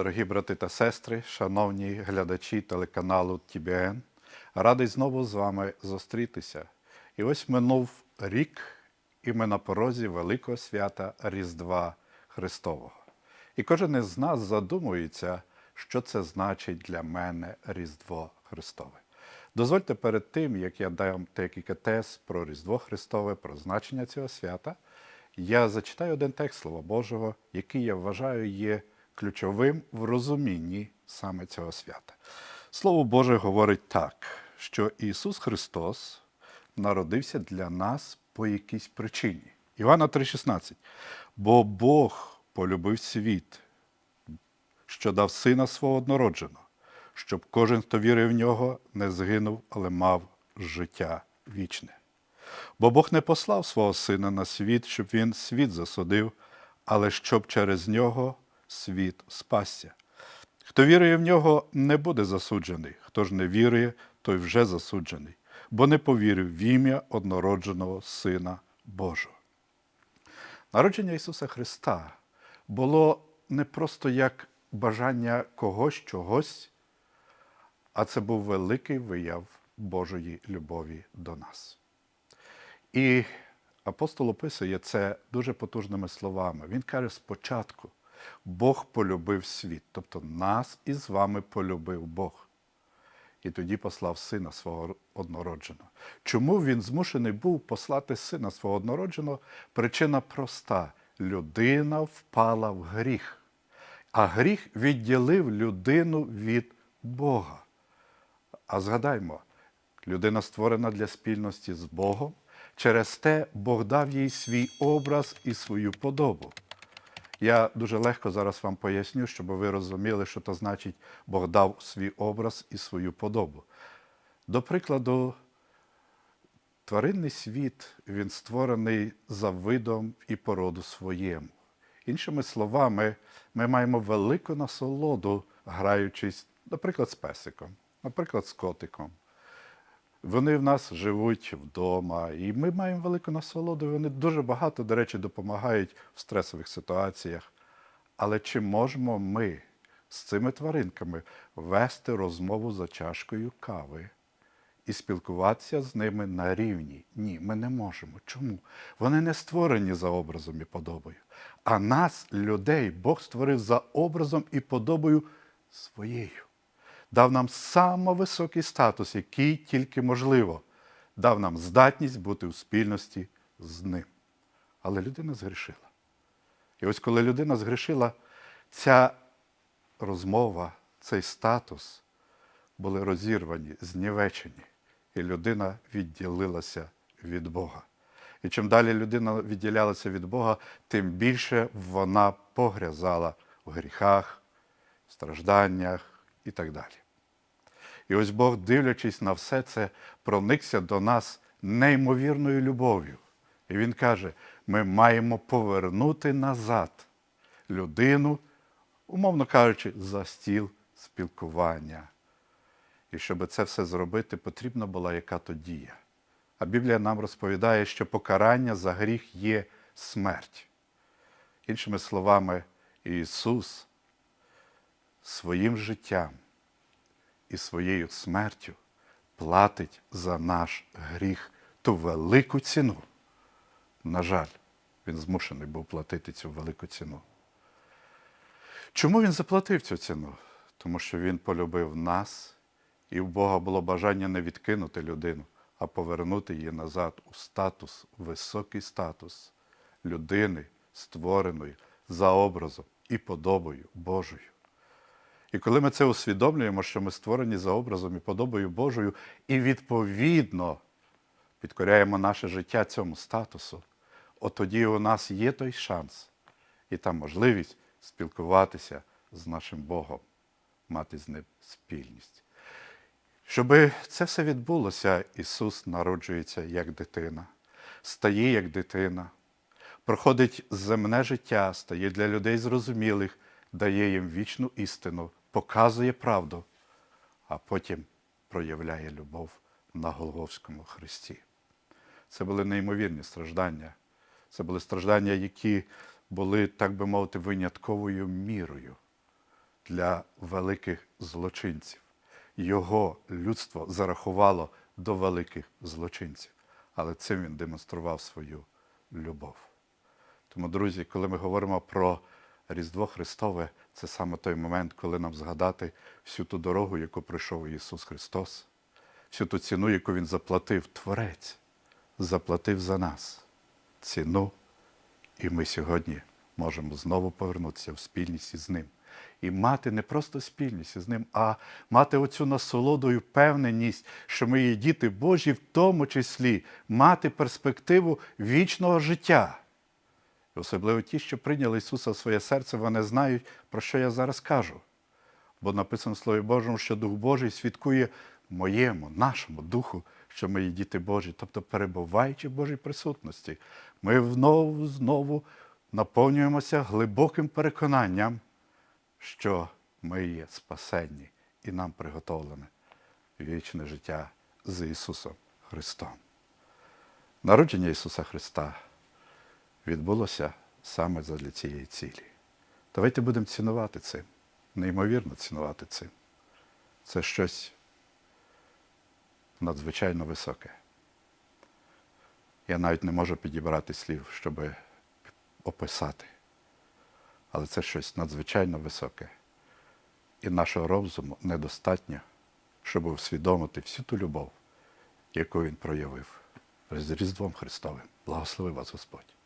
Дорогі брати та сестри, шановні глядачі телеканалу ТБН, радий знову з вами зустрітися. І ось минув рік, і ми на порозі великого свята Різдва Христового. І кожен із нас задумується, що це значить для мене Різдво Христове. Дозвольте перед тим, як я дам декілька тез про Різдво Христове, про значення цього свята, я зачитаю один текст Слова Божого, який я вважаю є ключовим в розумінні саме цього свята. Слово Боже говорить так, що Ісус Христос народився для нас по якійсь причині. Івана 3,16. Бо Бог полюбив світ, що дав сина свого однородженого, щоб кожен, хто вірив в нього, не згинув, але мав життя вічне. Бо Бог не послав свого сина на світ, щоб він світ засудив, але щоб через нього світ спасся. Хто вірує в нього, не буде засуджений, хто ж не вірує, той вже засуджений, бо не повірив в ім'я однородженого Сина Божого. Народження Ісуса Христа було не просто як бажання когось чогось, а це був великий вияв Божої любові до нас. І апостол описує це дуже потужними словами. Він каже: спочатку Бог полюбив світ, тобто нас із вами полюбив Бог. І тоді послав сина свого однородженого. Чому він змушений був послати сина свого однородженого? Причина проста: людина впала в гріх, а гріх відділив людину від Бога. А згадаймо, людина створена для спільності з Богом. Через те Бог дав їй свій образ і свою подобу. Я дуже легко зараз вам поясню, щоб ви розуміли, що то значить Бог дав свій образ і свою подобу. До прикладу, тваринний світ він створений за видом і породу своєму. Іншими словами, ми маємо велику насолоду, граючись, наприклад, з песиком, наприклад, з котиком. Вони в нас живуть вдома, і ми маємо велику насолоду. Вони дуже багато, до речі, допомагають в стресових ситуаціях. Але чи можемо ми з цими тваринками вести розмову за чашкою кави і спілкуватися з ними на рівні? Ні, ми не можемо. Чому? Вони не створені за образом і подобою. А нас, людей, Бог створив за образом і подобою своєю дав нам самовисокий статус, який тільки можливо, дав нам здатність бути у спільності з ним. Але людина згрішила. І ось коли людина згрішила, ця розмова, цей статус були розірвані, знівечені, і людина відділилася від Бога. І чим далі людина відділялася від Бога, тим більше вона погрязала в гріхах, в стражданнях і так далі. І ось Бог, дивлячись на все це, проникся до нас неймовірною любов'ю. І Він каже: ми маємо повернути назад людину, умовно кажучи, за стіл спілкування. І щоб це все зробити, потрібна була яка то дія. А Біблія нам розповідає, що покарання за гріх є смерть. Іншими словами, Ісус своїм життям і своєю смертю платить за наш гріх ту велику ціну. На жаль, він змушений був платити цю велику ціну. Чому він заплатив цю ціну? Тому що він полюбив нас, і в Бога було бажання не відкинути людину, а повернути її назад у статус, високий статус людини, створеної за образом і подобою Божою. І коли ми це усвідомлюємо, що ми створені за образом і подобою Божою, і відповідно підкоряємо наше життя цьому статусу, от тоді у нас є той шанс і та можливість спілкуватися з нашим Богом, мати з ним спільність. Щоб це все відбулося, Ісус народжується як дитина, стає як дитина, проходить земне життя, стає для людей зрозумілих, дає їм вічну істину показує правду, а потім проявляє любов на Голговському Христі. Це були неймовірні страждання. Це були страждання, які були, так би мовити, винятковою мірою для великих злочинців. Його людство зарахувало до великих злочинців, але цим він демонстрував свою любов. Тому, друзі, коли ми говоримо про Різдво Христове, це саме той момент, коли нам згадати всю ту дорогу, яку пройшов Ісус Христос, всю ту ціну, яку Він заплатив, Творець, заплатив за нас ціну, і ми сьогодні можемо знову повернутися в спільність із Ним. І мати не просто спільність із Ним, а мати оцю насолоду і впевненість, що ми є діти Божі, в тому числі мати перспективу вічного життя. Особливо ті, що прийняли Ісуса в своє серце, вони знають, про що я зараз кажу. Бо написано в Слові Божому, що Дух Божий свідкує моєму, нашому духу, що ми є діти Божі, тобто перебуваючи в Божій присутності, ми знову знову наповнюємося глибоким переконанням, що ми є спасенні і нам приготовлене вічне життя з Ісусом Христом. Народження Ісуса Христа відбулося саме задля цієї цілі. Давайте будемо цінувати цим, неймовірно цінувати цим. Це щось надзвичайно високе. Я навіть не можу підібрати слів, щоб описати. Але це щось надзвичайно високе. І нашого розуму недостатньо, щоб усвідомити всю ту любов, яку він проявив з Різдвом Христовим. Благослови вас Господь.